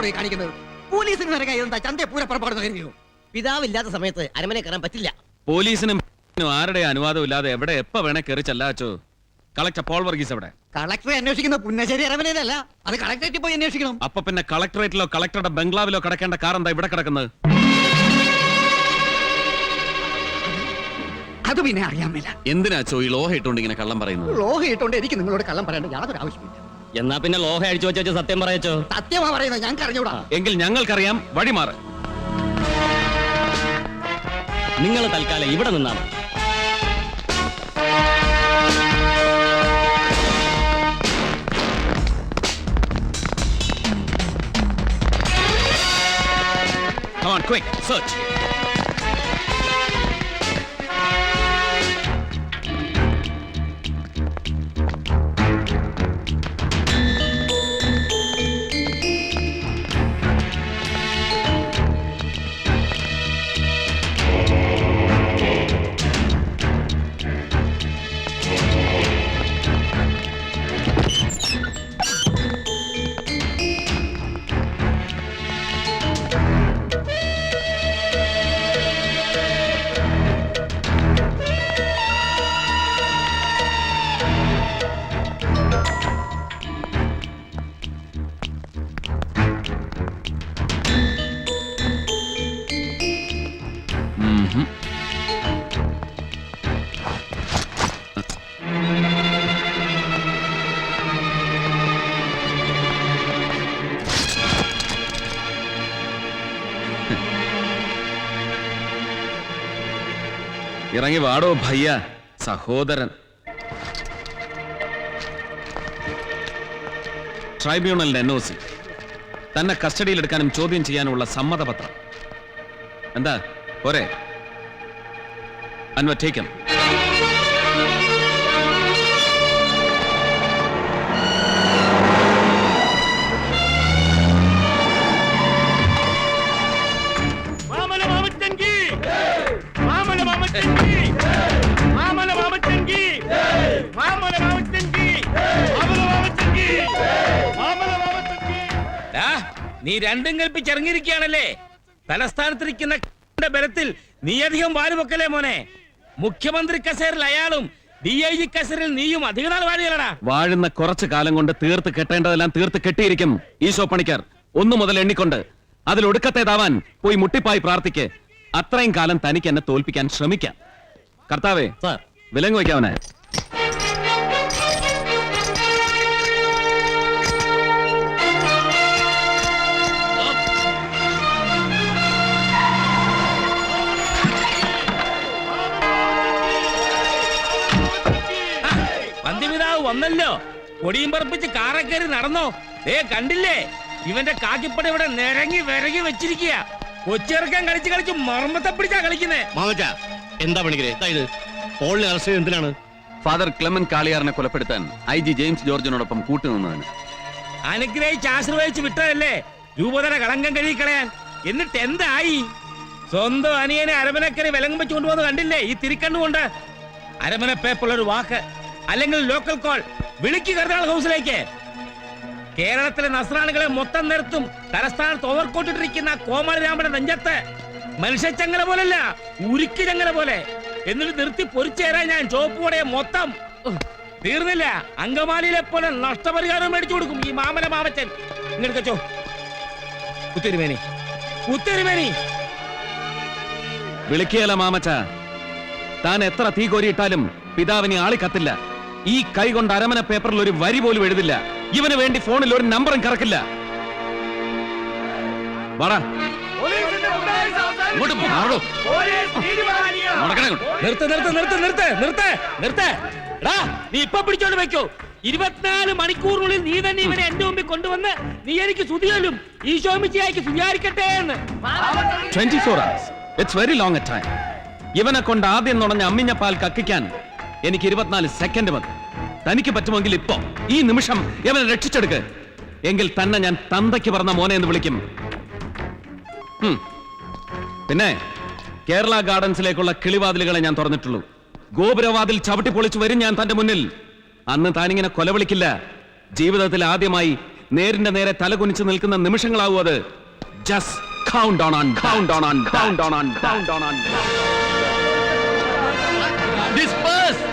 കാര്യം എന്ത് തോന്നുവാസോടെ കാണിക്കുന്നത്? പോലീസിന് നിറകെ എന്താ പൂര പൂരപ്പുറപ്പാടുന്ന കരുതിയോ? പിതാവില്ലാത്ത സമയത്ത് അരമനെ കയറാൻ പറ്റില്ല. പോലീസിനും ആരുടെ അനുവാദം ഇല്ലാതെ എവിടെ എപ്പ വേണേ കയറി ചെല്ലാച്ചോ? കളക്ടർ പോൾ വർഗീസ് എവിടെ? കളക്ടറെ അന്വേഷിക്കുന്ന പുന്നശ്ശേരി അരമനയിലല്ല അത് കളക്ടറേറ്റ് പോയി അന്വേഷിക്കണം. അപ്പൊ പിന്നെ കളക്ടറേറ്റിലോ കളക്ടറുടെ ബംഗ്ലാവിലോ കിടക്കേണ്ട കാർ എന്താ ഇവിടെ കിടക്കുന്നത്? അത് പിന്നെ അറിയാൻ മേല. എന്തിനാച്ചോ ഈ ലോഹ ഇട്ടുകൊണ്ട് ഇങ്ങനെ കള്ളം പറയുന്നത്? ലോഹ ഇട്ടുകൊണ്ട് എനിക്ക് നിങ്ങളോട് കള്ളം പറയേണ്ട യാതൊരു ആവശ്യമില്ല എന്നാ പിന്നെ ലോഹ അടിച്ചു വെച്ചു സത്യം പറയച്ചോ? സത്യമാ പറയുന്നത് ഞങ്ങൾക്ക് അറിഞ്ഞൂടാ. എങ്കിൽ ഞങ്ങൾക്കറിയാം വഴിമാറ് നിങ്ങൾ തൽക്കാലം ഇവിടെ നിന്നാണ് Come on, quick, search. ഇറങ്ങി വാടോ ഭയ്യ. സഹോദരൻ. ട്രൈബ്യൂണലിന്റെ എൻ ഒ സി തന്നെ കസ്റ്റഡിയിലെടുക്കാനും ചോദ്യം ചെയ്യാനുമുള്ള സമ്മതപത്രം. എന്താ? പോരെ. അൻവർ ടേക്കൻ രണ്ടും കൽപ്പിച്ചിറങ്ങിയിരിക്കുകയാണല്ലേ? തലസ്ഥാനത്തിരിക്കുന്ന ബലത്തിൽ നീ അധികം വാലുപൊക്കലേ മോനെ? മുഖ്യമന്ത്രി കസേരിൽ അയാളും ഡി ഐ ജി കസേരയിൽ നീയും അധിക നാൾ വാഴുകയല്ലടാ വാഴുന്ന കുറച്ചു കാലം കൊണ്ട് തീർത്ത് കെട്ടേണ്ടതെല്ലാം തീർത്ത് കെട്ടിയിരിക്കും ഈശോ പണിക്കർ. ഒന്നു മുതൽ എണ്ണിക്കൊണ്ട്. അതിൽ ഒടുക്കത്തേതാവാൻ പോയി മുട്ടിപ്പായി പ്രാർത്ഥിക്ക്. അത്രയും കാലം തനിക്ക് എന്നെ തോൽപ്പിക്കാൻ ശ്രമിക്കാം. കർത്താവേ സാർ. വിലങ്ങ് വയ്ക്കാവനെ. വന്നല്ലോ. കൊടിയും പറപ്പിച്ച് കാറെ കയറി നടന്നോ? ഏ കണ്ടില്ലേ? ഇവന്റെ കാക്കിപ്പട ഇവിടെ നിരങ്ങി വിരങ്ങി വെച്ചിരിക്കുക കൊച്ചിറക്കാൻ കളിച്ച് കളിച്ച് മർമ്മത്തെ പിടിച്ചാ കളിക്കുന്നേ. മാമച്ച എന്താ പണിക്കരെ? ഇത്. പോളിനെ അറസ്റ്റ് എന്തിനാണ്? ഫാദർ ക്ലെമൻ കാളിയാറിനെ കൊലപ്പെടുത്താൻ ഐ ജി ജെയിംസ് ജോർജിനോടൊപ്പം കൂട്ടുനിന്നതിന് അനുഗ്രഹിച്ച് ആശ്രയിച്ച് വിട്ടതല്ലേ? രൂപതര കളങ്കം കഴുകി കളയാൻ. എന്നിട്ട് എന്തായി? സ്വന്തം അനിയനെ അരമനക്കരെ വിലങ്ങും വെച്ച് കൊണ്ടുപോകുന്നത് കണ്ടില്ലേ? ഈ തിരിക്കണ്ണുകൊണ്ട്. അരമന പേപ്പുള്ള ഒരു വാക്ക്. അല്ലെങ്കിൽ ലോക്കൽ കോൾ വിളിക്ക് കർദിനാൾ ഹൗസിലേക്ക്. കേരളത്തിലെ നസ്രാണികളെ മൊത്തം നിർത്തും. തലസ്ഥാനത്ത് ഓവർക്കോട്ടിട്ടിരിക്കുന്ന കോമാളിരാമന്റെ നെഞ്ചത്ത്. മനുഷ്യച്ചങ്ങല പോലല്ല ഉരുക്കി ചങ്ങല പോലെ. എന്നിട്ട് നിർത്തി പൊരിച്ചേരാൻ ഞാൻ ചോപ്പുകൂടെ മൊത്തം. തീർന്നില്ല. അങ്കമാലിയിലെ പോലെ നഷ്ടപരിഹാരം മേടിച്ചു കൊടുക്കും ഈ മാമല മാമച്ചൻ. ഇങ്ങനെ ഉത്തരുമേനി. കുത്തിരുമേനി വിളിക്കുകയല്ല മാമച്ച. താൻ എത്ര തീ കോരിയിട്ടാലും പിതാവിനെ ആളി കത്തില്ല. ഈ കൈ കൊണ്ട് അരമന പേപ്പറിൽ ഒരു വരി പോലും എഴുതില്ല. ഇവന് വേണ്ടി ഫോണിൽ ഒരു നമ്പറും കറക്കില്ല. നീ ഇപ്പൊ പിടിച്ചോണ്ട് വെക്കോ. ഇരുപത്തിനാല് മണിക്കൂറിനുള്ളിൽ നീ തന്നെ ഇവനെ എന്റെ മുമ്പിൽ കൊണ്ടുവന്ന് നീ എനിക്ക് സുതിയലും ഈശോമിച്ചയായിക്ക് സുചാരിക്കട്ടെ എന്ന്. 24 hours. It's very long a time. ഇവനെ കൊണ്ട് ആദ്യം നുണഞ്ഞ അമ്മിഞ്ഞ പാൽ കക്കിക്കാൻ എനിക്ക് ഇരുപത്തിനാല് സെക്കൻഡ് മതി. തനിക്ക് പറ്റുമെങ്കിൽ ഇപ്പോ ഈ നിമിഷം ഇവനെ രക്ഷിച്ചെടുക്ക്. എങ്കിൽ തന്നെ ഞാൻ തന്തയ്ക്ക് പറഞ്ഞ മോനെ എന്ന് വിളിക്കും. പിന്നെ കേരള ഗാർഡൻസിലേക്കുള്ള കിളിവാതിലുകളെ ഞാൻ തുറന്നിട്ടുള്ളൂ. ഗോപുരവാതിൽ ചവിട്ടി പൊളിച്ചു വരും ഞാൻ തന്റെ മുന്നിൽ. അന്ന് താനിങ്ങനെ കൊലവിളിക്കില്ല. ജീവിതത്തിൽ ആദ്യമായി നേരിന്റെ നേരെ തലകുനിച്ച് നിൽക്കുന്ന നിമിഷങ്ങളാവും അത്. Just count on on count on on count on on count on on disperse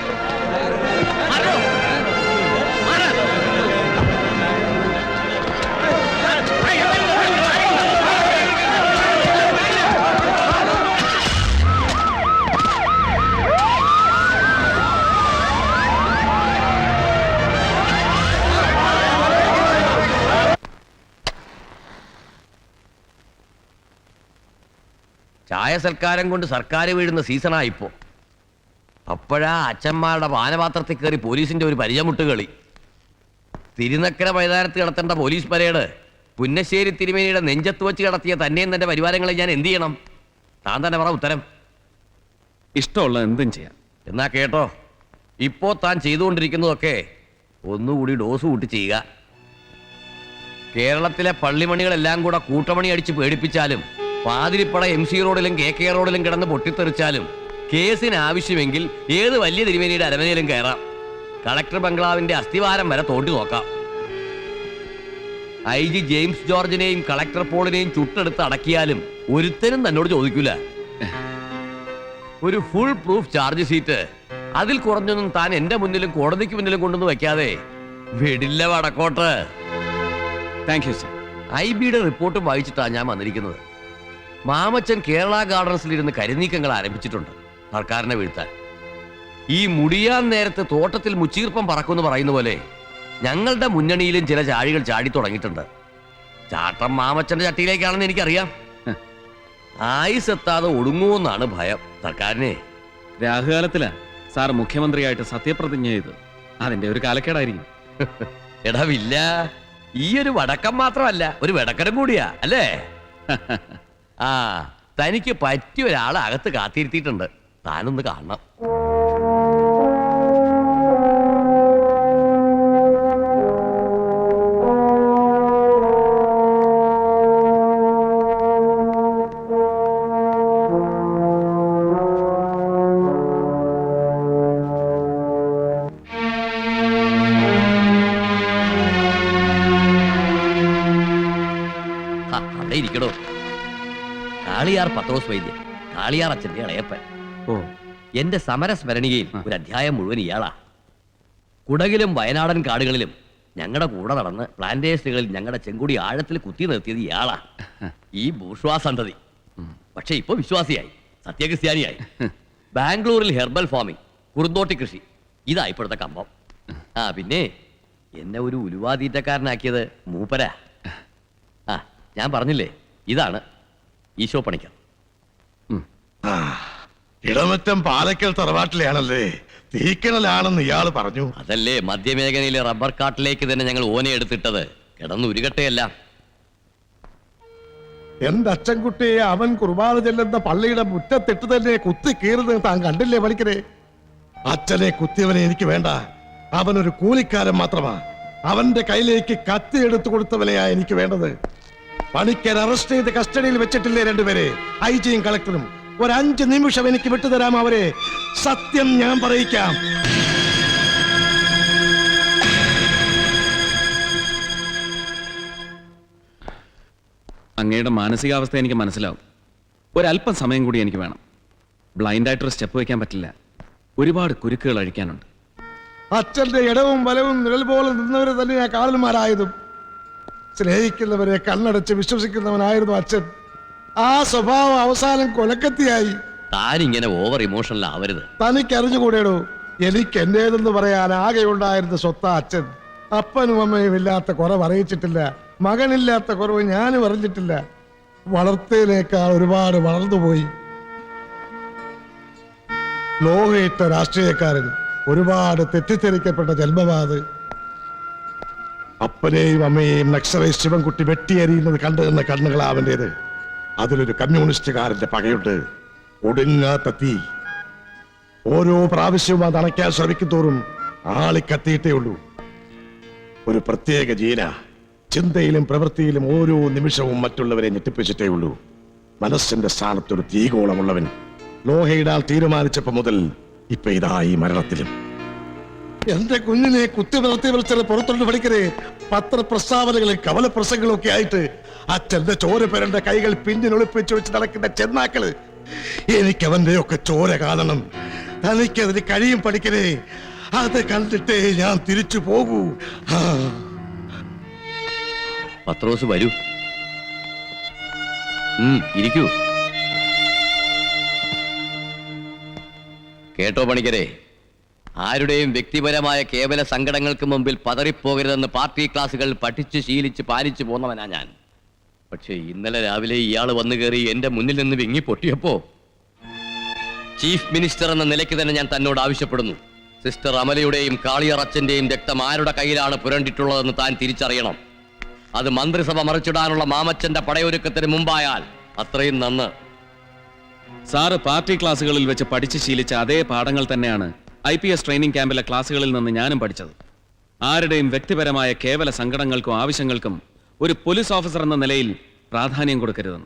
ചായ സൽക്കാരം കൊണ്ട് സർക്കാർ വീഴുന്ന സീസണാ ഇപ്പോ അപ്പോഴാ അച്ഛന്മാരുടെ പാനപാത്രത്തിൽ കയറി പോലീസിന്റെ ഒരു പരിചമുട്ട് കളി തിരുനക്കര മൈതാനത്ത് കിടത്തേണ്ട പോലീസ് പരേഡ് പുന്നശ്ശേരി തിരുമേനിയുടെ നെഞ്ചത്ത് വെച്ച് കിടത്തിയ തന്നെയും തന്റെ പരിവാരങ്ങളെ ഞാൻ എന്ത് ചെയ്യണം? താൻ തന്നെ പറ ഉത്തരം. ഇഷ്ടമുള്ള എന്തും ചെയ്യാം. എന്നാ കേട്ടോ ഇപ്പോ താൻ ചെയ്തുകൊണ്ടിരിക്കുന്നതൊക്കെ ഒന്നുകൂടി ഡോസ് കൂട്ടി ചെയ്യുക. കേരളത്തിലെ പള്ളിമണികളെല്ലാം കൂടെ കൂട്ടമണി അടിച്ച് പേടിപ്പിച്ചാലും പാതിരിപ്പട എം സി റോഡിലും കെ കെ റോഡിലും കിടന്ന് പൊട്ടിത്തെറിച്ചാലും കേസിന് ആവശ്യമെങ്കിൽ ഏത് വലിയ തിരുമേനിയുടെ അരമനയിലും കയറാം. കളക്ടർ ബംഗ്ലാവിന്റെ അസ്ഥിവാരം വരെ തോണ്ടി നോക്കാം. ഐ ജി ജെയിംസ് ജോർജിനെയും കളക്ടർ പോളിനെയും ചുട്ടെടുത്ത് അടക്കിയാലും ഒരുത്തനും തന്നോട് ചോദിക്കൂല. ഒരു ഫുൾ പ്രൂഫ് ചാർജ് ഷീറ്റ് അതിൽ കുറഞ്ഞൊന്നും താൻ എന്റെ മുന്നിലും കോടതിക്ക് മുന്നിലും കൊണ്ടുവന്ന് വെക്കാതെ വിടില്ല വടക്കോട്ട്. താങ്ക് യു സർ ഐ ബിയുടെ റിപ്പോർട്ടും വായിച്ചിട്ടാണ് ഞാൻ വന്നിരിക്കുന്നത്. മാമച്ചൻ കേരള ഗാർഡൻസിൽ ഇരുന്ന് കരുനീക്കങ്ങൾ ആരംഭിച്ചിട്ടുണ്ട്. സർക്കാരിനെ വീഴ്ത്താൻ. ഈ മുടിയാൻ നേരത്ത് തോട്ടത്തിൽ മുച്ചീർപ്പം പറക്കുമെന്ന് പറയുന്ന പോലെ ഞങ്ങളുടെ മുന്നണിയിലും ചില ചാഴികൾ ചാടി തുടങ്ങിയിട്ടുണ്ട്. ചാട്ടം മാമച്ചന്റെ ചട്ടിയിലേക്കാണെന്ന് എനിക്കറിയാം. ആയുസ് എത്താതെ ഒടുങ്ങുമെന്നാണ് ഭയം. സർക്കാരിനെ. രാഹുകാലത്തിലാ സാർ മുഖ്യമന്ത്രിയായിട്ട് സത്യപ്രതിജ്ഞ ചെയ്ത് അതിന്റെ ഒരു കാലക്കേടായിരിക്കും. എടാവില്ല ഈ ഒരു വടക്കം മാത്രമല്ല ഒരു വെടക്കരം കൂടിയാ അല്ലേ? ആ തനിക്ക് പറ്റിയ ഒരാളെ അകത്ത് കാത്തിരുത്തിയിട്ടുണ്ട്. താനൊന്ന് കാണണം. അവിടെ ഇരിക്കടോ. കാളിയാർ പത്രോസ് വൈദ്യൻ. കാളിയാർ അച്ഛന്റെ ഇളയപ്പൻ. ഓ. എന്റെ സമരസ്മരണികയിൽ ഒരു അധ്യായം മുഴുവൻ ഇയാളാ. കുടകിലും വയനാടൻ കാടുകളിലും ഞങ്ങളുടെ കൂടെ നടന്ന് പ്ലാന്റേഷനുകളിൽ ഞങ്ങളുടെ ചെങ്കുടി ആഴത്തിൽ കുത്തി നിർത്തിയത് ഇയാളാ. ഈ ബൂർഷ്വാ സന്തതി. പക്ഷെ ഇപ്പൊ വിശ്വാസിയായി. സത്യക്രിസ്ത്യാനിയായി. ബാംഗ്ലൂരിൽ ഹെർബൽ ഫാമിംഗ് കുറുന്തോട്ടി കൃഷി. ഇതാ ഇപ്പോഴത്തെ കമ്പം. ആ പിന്നെ എന്നെ ഒരു ഉലുവാതീറ്റക്കാരനാക്കിയത് മൂപ്പരാ. ആ ഞാൻ പറഞ്ഞില്ലേ? ഇതാണ് ഈശോ പണിക്കർ. ഇടമറ്റം പാലക്കൽ തറവാട്ടിലാണല്ലേ? തീക്കണലാണെന്ന് ഇയാൾ പറഞ്ഞു. അതല്ലേ മധ്യമേഖലയിലെ റബ്ബർ കാട്ടിലേക്ക് തന്നെ ഞങ്ങൾ ഓനെ എടുത്തിട്ടത്. കിടന്നുരുകട്ടെയല്ല. എന്റെ അച്ഛൻകുട്ടിയെ അവൻ കുർബാന ചെല്ലുന്ന പള്ളിയുടെ മുറ്റത്തിട്ട് തന്നെ കുത്തി കീറുന്നത് താൻ കണ്ടില്ലേ പഠിക്കരേ അച്ഛനെ കുത്തിയവനെ എനിക്ക് വേണ്ട. അവനൊരു കൂലിക്കാരൻ മാത്രമാ. അവന്റെ കയ്യിലേക്ക് കത്തി എടുത്തു കൊടുത്തവനെയാ എനിക്ക് വേണ്ടത്. പണിക്കർ അറസ്റ്റ് ചെയ്ത് കസ്റ്റഡിയിൽ വെച്ചിട്ടില്ലേ രണ്ടുപേരെ? ഐ ജിയും കളക്ടറും. ഒരു അഞ്ച് നിമിഷം എനിക്ക് വിട്ടുതരാം അവരെ. സത്യം ഞാൻ പറയിക്കാം. അങ്ങയുടെ മാനസികാവസ്ഥ എനിക്ക് മനസ്സിലാവും. ഒരല്പം സമയം കൂടി എനിക്ക് വേണം. ബ്ലൈൻഡായിട്ടൊരു സ്റ്റെപ്പ് വയ്ക്കാൻ പറ്റില്ല. ഒരുപാട് കുരുക്കുകൾ അഴിക്കാനുണ്ട്. അച്ഛന്റെ ഇടവും വലവും നിഴൽ പോലെ നിന്നവരെ തന്നെയാ കാവൽമാരായതും. സ്നേഹിക്കുന്നവരെ കണ്ണടച്ച് വിശ്വസിക്കുന്നവനായിരുന്നു അച്ഛൻ. ആ സ്വഭാവം അവസാനം കൊലക്കത്തിയായി. താനിങ്ങനെ ഓവർ ഇമോഷണൽ ആവരുത്. തനിക്ക് അറിഞ്ഞുകൂടേടോ എനിക്ക് എന്റേതെന്ന് പറയാൻ ആകെ ഉണ്ടായിരുന്ന സ്വത്ത അച്ഛൻ. അപ്പനും അമ്മയും ഇല്ലാത്ത കുറവ് അറിയിച്ചിട്ടില്ല. മകനില്ലാത്ത കുറവ് ഞാനും അറിഞ്ഞിട്ടില്ല. വളർത്തതിനേക്കാൾ ഒരുപാട് വളർന്നുപോയി. ലോകയിട്ട രാഷ്ട്രീയക്കാരൻ ഒരുപാട് തെറ്റിദ്ധരിക്കപ്പെട്ട ജന്മമാത്. അപ്പനെയും അമ്മയെയും നക്സറേ ശിവൻകുട്ടി വെട്ടിയെറിയുന്നത് കണ്ടു എന്ന കണ്ണുകളാ അവന്റേത്. അതിലൊരു കമ്മ്യൂണിസ്റ്റുകാരന്റെ പകയുണ്ട്. ഒടുങ്ങാത്ത തീ. ഓരോ പ്രാവശ്യവും അത് അണയ്ക്കാൻ ശ്രമിക്കും തോറും ആളിക്കത്തിയിട്ടേ ഉള്ളൂ. ഒരു പ്രത്യേക ജീന. ചിന്തയിലും പ്രവൃത്തിയിലും ഓരോ നിമിഷവും മറ്റുള്ളവരെ ഞെട്ടിപ്പിച്ചിട്ടേ ഉള്ളൂ. മനസ്സിന്റെ സ്ഥാനത്തൊരു തീകോളമുള്ളവൻ. ലോഹയിടാൽ തീരുമാനിച്ചപ്പോ മുതൽ ഇപ്പൊ ഇതായി മരണത്തിലും. എന്റെ കുഞ്ഞിനെ കുത്തി നിർത്തി വിളിച്ചത് പുറത്തോട്ട് പഠിക്കരുത് പത്രപ്രസ്താവനകളും കവലപ്രസംഗങ്ങളും ഒക്കെ ആയിട്ട് അച്ഛന്റെ ചോര പേരന്റെ കൈകൾ പിന്നിലൊളിപ്പിച്ചു വെച്ച് നടക്കുന്ന ചെന്നാക്കൾ എനിക്ക് അവന്റെ ഒക്കെ ചോര കാണണം. തനിക്കതിന് കഴിയും പഠിക്കരുത് അത് കണ്ടിട്ടേ ഞാൻ തിരിച്ചു പോകൂ. പത്രോസ് വരൂ. ഇരിക്കൂ. കേട്ടോ പണിക്കരെ. ആരുടെയും വ്യക്തിപരമായ കേവല സങ്കടങ്ങൾക്ക് മുമ്പിൽ പതറിപ്പോകരുതെന്ന് പാർട്ടി ക്ലാസുകൾ പഠിച്ച് ശീലിച്ച് പാലിച്ചു പോന്നവനാ ഞാൻ. പക്ഷേ ഇന്നലെ രാവിലെ ഇയാൾ വന്നു കയറി എന്റെ മുന്നിൽ നിന്ന് വിങ്ങി പൊട്ടിയപ്പോ ചീഫ് മിനിസ്റ്റർ എന്ന നിലയ്ക്ക് തന്നെ ഞാൻ തന്നോട് ആവശ്യപ്പെടുന്നു. സിസ്റ്റർ അമലയുടെയും കാളിയറച്ചന്റെയും രക്തം ആരുടെ കയ്യിലാണ് പുരണ്ടിട്ടുള്ളതെന്ന് താൻ തിരിച്ചറിയണം. അത് മന്ത്രിസഭ മറിച്ചിടാനുള്ള മാമച്ചന്റെ പടയൊരുക്കത്തിന് മുമ്പായാൽ അത്രയും നന്ന്. സാറ് പാർട്ടി ക്ലാസ്സുകളിൽ വെച്ച് പഠിച്ച് ശീലിച്ച അതേ പാഠങ്ങൾ തന്നെയാണ് ഐ പി എസ് ട്രെയിനിങ് ക്യാമ്പിലെ ക്ലാസ്സുകളിൽ നിന്ന് ഞാനും പഠിച്ചത്. ആരുടെയും വ്യക്തിപരമായ കേവല സങ്കടങ്ങൾക്കും ആവശ്യങ്ങൾക്കും ഒരു പോലീസ് ഓഫീസർ എന്ന നിലയിൽ പ്രാധാന്യം കൊടുക്കരുതെന്ന്.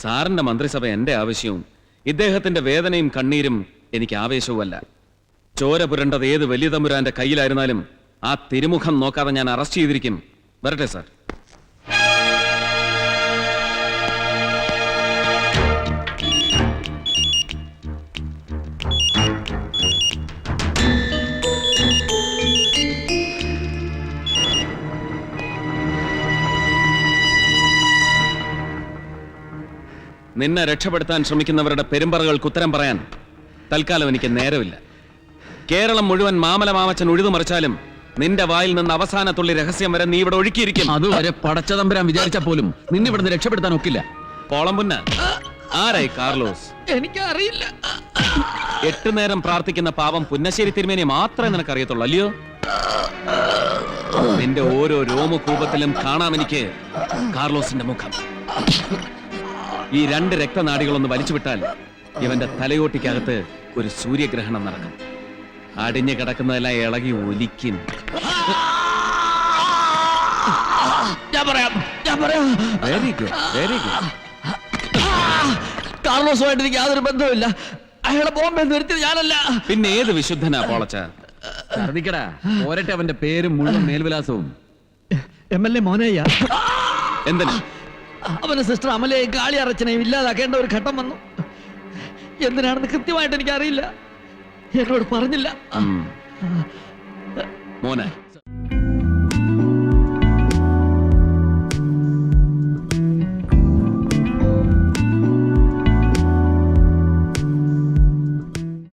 സാറിന്റെ മന്ത്രിസഭ എന്റെ ആവശ്യവും ഇദ്ദേഹത്തിന്റെ വേദനയും കണ്ണീരും എനിക്ക് ആവേശവുമല്ല. ചോര പുരണ്ടത് ഏത് വലിയ തമ്പുരാന്റെ കയ്യിലായിരുന്നാലും ആ തിരുമുഖം നോക്കാതെ ഞാൻ അറസ്റ്റ് ചെയ്തിരിക്കും. വരട്ടെ സാർ. നിന്നെ രക്ഷപ്പെടുത്താൻ ശ്രമിക്കുന്നവരുടെ പെരുമ്പറകൾക്ക് ഉത്തരം പറയാൻ തൽക്കാലം എനിക്ക് നേരമില്ല. കേരളം മുഴുവൻ മാമല മാമച്ചൻ ഉഴുതുമറിച്ചാലും നിന്റെ വായിൽ നിന്ന് അവസാന തുള്ളി രഹസ്യം വരെ നീ ഇവിടെ ഒഴുക്കിയിരിക്കും. അതുവരെ പടച്ചതമ്പരാൻ വിചാരിച്ചാൽ പോലും നിന്നെ ഇവിടുന്ന് രക്ഷപ്പെടുത്താൻ ഒക്കില്ല. കോളംപുന്ന ആരായി കാർലോസ്? എനിക്കറിയില്ല. എട്ട് നേരം പ്രാർത്ഥിക്കുന്ന പാപം പുന്നശ്ശേരി തിരുമേനി മാത്രമേ നിനക്ക് അറിയത്തുള്ളൂ അല്ലയോ? നിന്റെ ഓരോ രോമകൂപത്തിലും കാണാം എനിക്ക് കാർലോസിന്റെ മുഖം. ഈ രണ്ട് രക്തനാടികളൊന്ന് വലിച്ചു വിട്ടാൽ ഇവന്റെ തലയോട്ടിക്കകത്ത് ഒരു സൂര്യഗ്രഹണം നടക്കും. അടിഞ്ഞു കിടക്കുന്നതെല്ലാം ഇളകി ഒലിക്കും. ഞാൻ പറയാം. ഞാൻ പറയാം. വെരി ഗുഡ് വെരി ഗുഡ് കാർലോസുമായിട്ട് എനിക്ക് യാതൊരു ബന്ധവുമില്ല. അയാളെ ബോംബെ നിർത്തിയത് ഞാനല്ല. പിന്നെ ഏത് വിശുദ്ധനാ പോളച്ച? ഛർദിക്കടാ. പോരട്ടെ അവന്റെ പേരും മുഴുവൻ മേൽവിലാസവും. M L A Monayya. എന്തിനാ? അവന് സിസ്റ്റർ അമലയെയും കാളി അറച്ചനെയും ഇല്ലാതാക്കേണ്ട ഒരു ഘട്ടം വന്നു. എന്തിനാണെന്ന് കൃത്യമായിട്ട് എനിക്ക് അറിയില്ല എന്നോട് പറഞ്ഞില്ല. മോനെ